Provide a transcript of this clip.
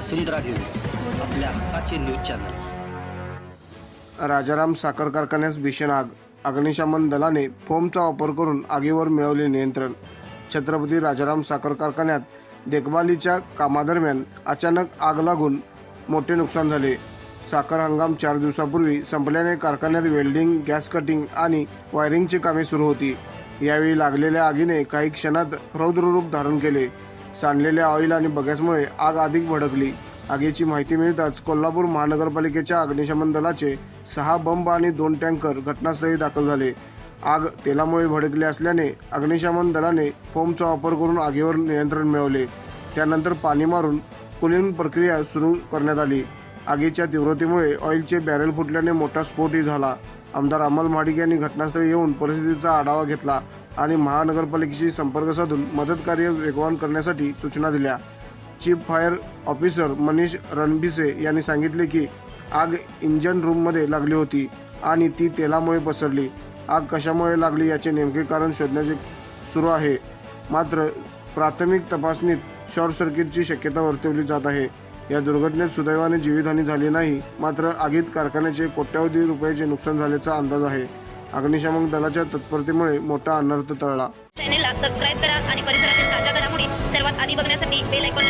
वसुंधरा news आपल्या हक्काचे news channel. Rajaram साखर कारखान्यास भीषण आग अग्निशमन दलाने फोमचा वापर करून आगीवर मिळवले नियंत्रण. छत्रपती राजाराम साखर कारखान्यात देखभालीच्या कामादरम्यान अचानक आग लागून मोठे नुकसान झाले. साखर हंगाम चार दिवसापूर्वी संपल्याने कारखान्यात वेल्डिंग गॅस कटिंग आणि वायरिंगची कामे सुरू होती. यावेळी लागलेल्या आगीने काही क्षणात रौद्ररूप धारण केले. सांडलेल्या ऑइल आणि बगॅसमुळे आग अधिक भडकली. आगीची माहिती मिळताच कोल्हापूर महानगरपालिकेच्या अग्निशमन दलाचे सहा बंब आणि दोन टँकर घटनास्थळी दाखल झाले. आग तेलामुळे भडकली असल्याने अग्निशमन दलाने फोमचा वापर करून आगीवर नियंत्रण मिळवले. त्यानंतर पाणी मारून कुलिंग प्रक्रिया सुरू करण्यात आली. आगीच्या तीव्रतेमुळे ऑइलचे बॅरेल फुटल्याने मोठा स्फोटही झाला. आमदार अमल महाडिक यांनी घटनास्थळी येऊन परिस्थितीचा आढावा घेतला. आणि महानगरपालिकेशी संपर्क साधून मदत कार्य वेगवान करण्यासाठी सूचना दिल्या. Chief fire officer Manish Ranbhise यांनी सांगितले की आग इंजन रूममध्ये लागली होती आणि ती तेलामुळे पसरली. आग कशामुळे लागली याचे नेमके कारण शोधण्याचे सुरू आहे. मात्र प्राथमिक तपासणीत शॉर्ट सर्किटची शक्यता वर्तवली जात आहे. या दुर्घटनेत सुदैवाने जीवितहानी झाली नाही मात्र आगीत कारखान्याचे कोट्यावधी रुपयाचे नुकसान झाल्याचा अंदाज आहे. अग्निशामक दलाच्या तत्परतेमुळे मोठा अनर्थ टळला. चॅनेलला सबस्क्राईब करा आणि परिसरातील ताज्या घडामोडी सर्वात आधी बघण्यासाठी बेल आयकॉनला